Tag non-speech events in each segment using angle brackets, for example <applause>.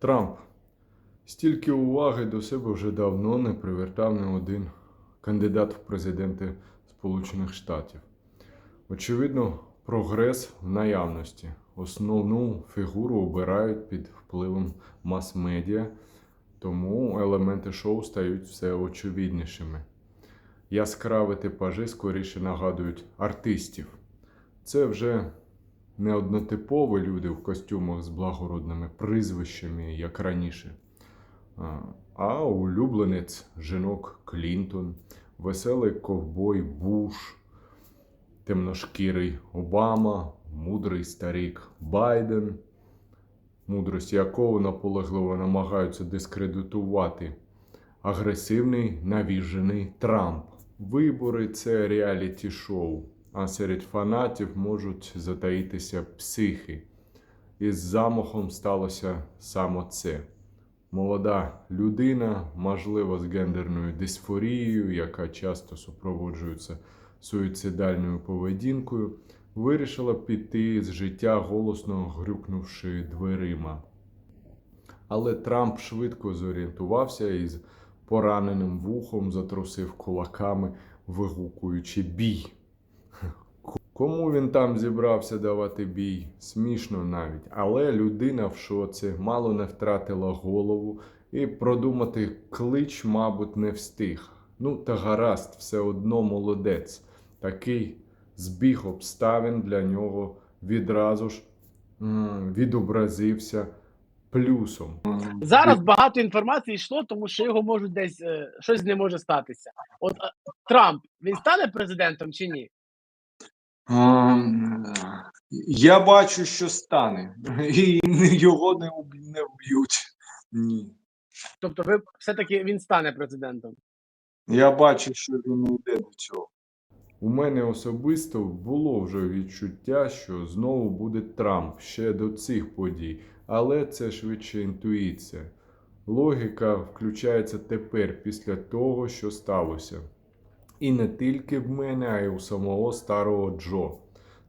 Трамп. Стільки уваги до себе вже давно не привертав не один кандидат в президенти Сполучених Штатів. Очевидно, прогрес в наявності. Основну фігуру обирають під впливом мас-медіа, тому елементи шоу стають все очевиднішими. Яскраві типажі скоріше нагадують артистів. Це вже не однотипові люди в костюмах з благородними прізвищами, як раніше, а- улюбленець жінок Клінтон, веселий ковбой Буш, темношкірий Обама, мудрий старік Байден, мудрість якого наполегливо намагаються дискредитувати агресивний навіжений Трамп. Вибори це реаліті-шоу, а серед фанатів можуть затаїтися психи. І з замахом сталося саме це. Молода людина, можливо, з гендерною дисфорією, яка часто супроводжується суїцидальною поведінкою, вирішила піти з життя, голосно грюкнувши дверима. Але Трамп швидко зорієнтувався і з пораненим вухом затрусив кулаками, вигукуючи бій. Кому він там зібрався давати бій? Смішно навіть. Але людина в шоці мало не втратила голову і продумати клич, мабуть, не встиг. Ну, та гаразд, все одно молодець. Такий збіг обставин для нього відразу ж відобразився плюсом. Зараз багато інформації йшло, тому що його можуть десь е, щось не може статися. От е, Трамп він стане президентом чи ні? Я бачу, що стане, <laughs> і його не не вб'ють. Ні. Тобто, ви все-таки він стане президентом. Я бачу, що він не йде до цього. У мене особисто було вже відчуття, що знову буде Трамп ще до цих подій, але це швидше інтуїція. Логіка включається тепер після того, що сталося. І не тільки в мене, а й у самого старого Джо.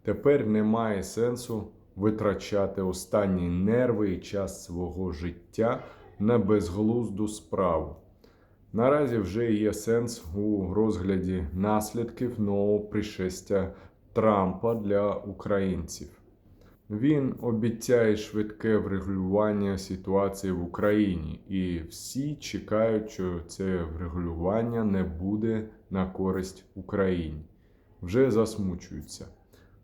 Тепер немає сенсу витрачати останні нерви і час свого життя на безглузду справу. Наразі вже є сенс у розгляді наслідків нового пришестя Трампа для українців. Він обіцяє швидке врегулювання ситуації в Україні, і всі чекають, що це врегулювання не буде на користь Україні. Вже засмучуються.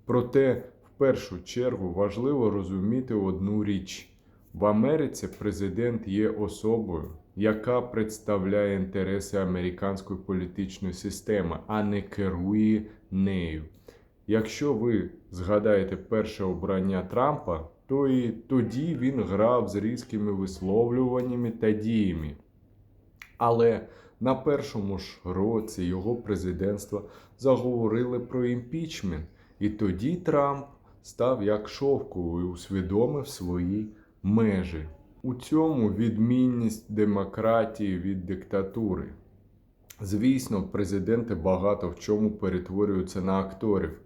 Проте, в першу чергу, важливо розуміти одну річ: в Америці президент є особою, яка представляє інтереси американської політичної системи, а не керує нею. Якщо ви згадаєте перше обрання Трампа, то і тоді він грав з різкими висловлюваннями та діями. Але на першому ж році його президентства заговорили про імпічмент, і тоді Трамп став як шовку і усвідомив свої межі. У цьому відмінність демократії від диктатури. Звісно, президенти багато в чому перетворюються на акторів,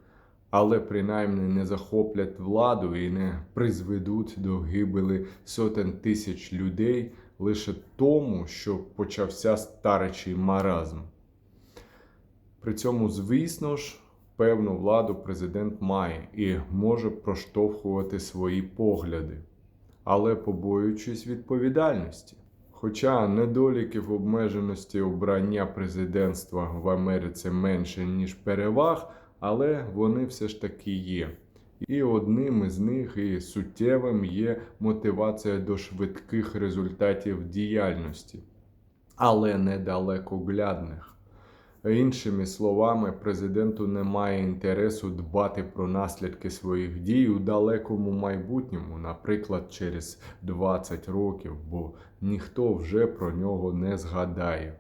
але принаймні не захоплять владу і не призведуть до гибелі сотень тисяч людей лише тому, що почався старечий маразм. При цьому, звісно ж, певну владу президент має і може проштовхувати свої погляди, але побоюючись відповідальності. Хоча недоліків обмеженості обрання президентства в Америці менше, ніж переваг, але вони все ж таки є. І одним із них і суттєвим є мотивація до швидких результатів діяльності, але недалекоглядних. Іншими словами, президенту немає інтересу дбати про наслідки своїх дій у далекому майбутньому, наприклад, через 20 років, бо ніхто вже про нього не згадає.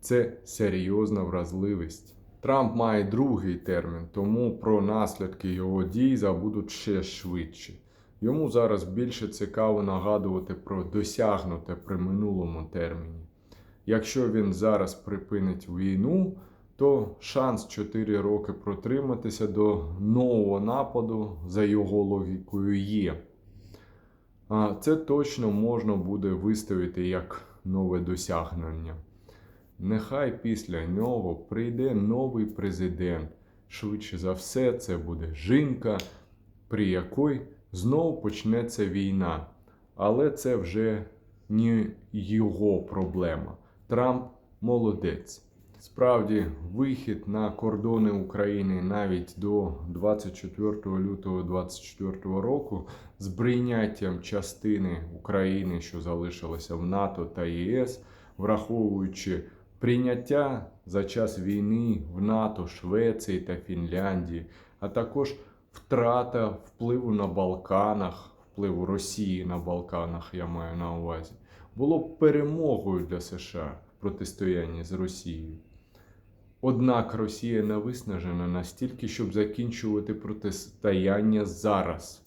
Це серйозна вразливість. Трамп має другий термін, тому про наслідки його дій забудуть ще швидше. Йому зараз більше цікаво нагадувати про досягнуте при минулому терміні. Якщо він зараз припинить війну, то шанс 4 роки протриматися до нового нападу за його логікою є. А це точно можна буде виставити як нове досягнення. Нехай після нього прийде новий президент. Швидше за все, це буде жінка, при якої знову почнеться війна. Але це вже не його проблема. Трамп молодець. Справді, вихід на кордони України навіть до 24 лютого 2024 року з прийняттям частини України, що залишилося в НАТО та ЄС, враховуючи прийняття за час війни в НАТО Швеції та Фінляндії, а також втрата впливу на Балканах, впливу Росії на Балканах, я маю на увазі, було перемогою для США в протистоянні з Росією. Однак Росія не виснажена настільки, щоб закінчувати протистояння зараз.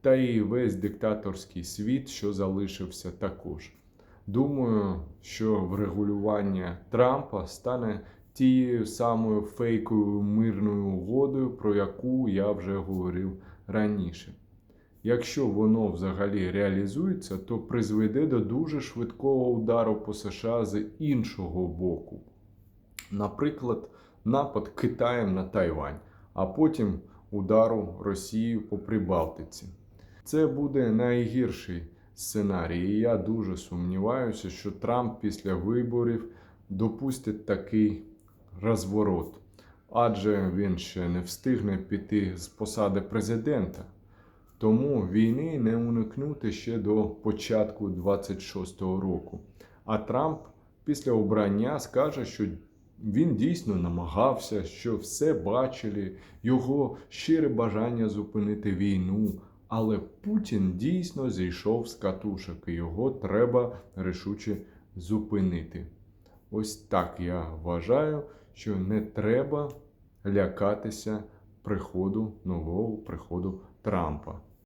Та і весь диктаторський світ, що залишився також. Думаю, що врегулювання Трампа стане тією самою фейковою мирною угодою, про яку я вже говорив раніше. Якщо воно взагалі реалізується, то призведе до дуже швидкого удару по США з іншого боку. Наприклад, напад Китаєм на Тайвань, а потім удару Росією по Прибалтиці. Це буде найгірший сценарій, і я дуже сумніваюся, що Трамп після виборів допустить такий розворот, адже він ще не встигне піти з посади президента. Тому війни не уникнути ще до початку 26-го року. А Трамп після обрання скаже, що він дійсно намагався, що все бачили, його щире бажання зупинити війну. Але Путін дійсно зійшов з катушок, і його треба рішуче зупинити. Ось так я вважаю, що не треба лякатися приходу нового приходу Трампа.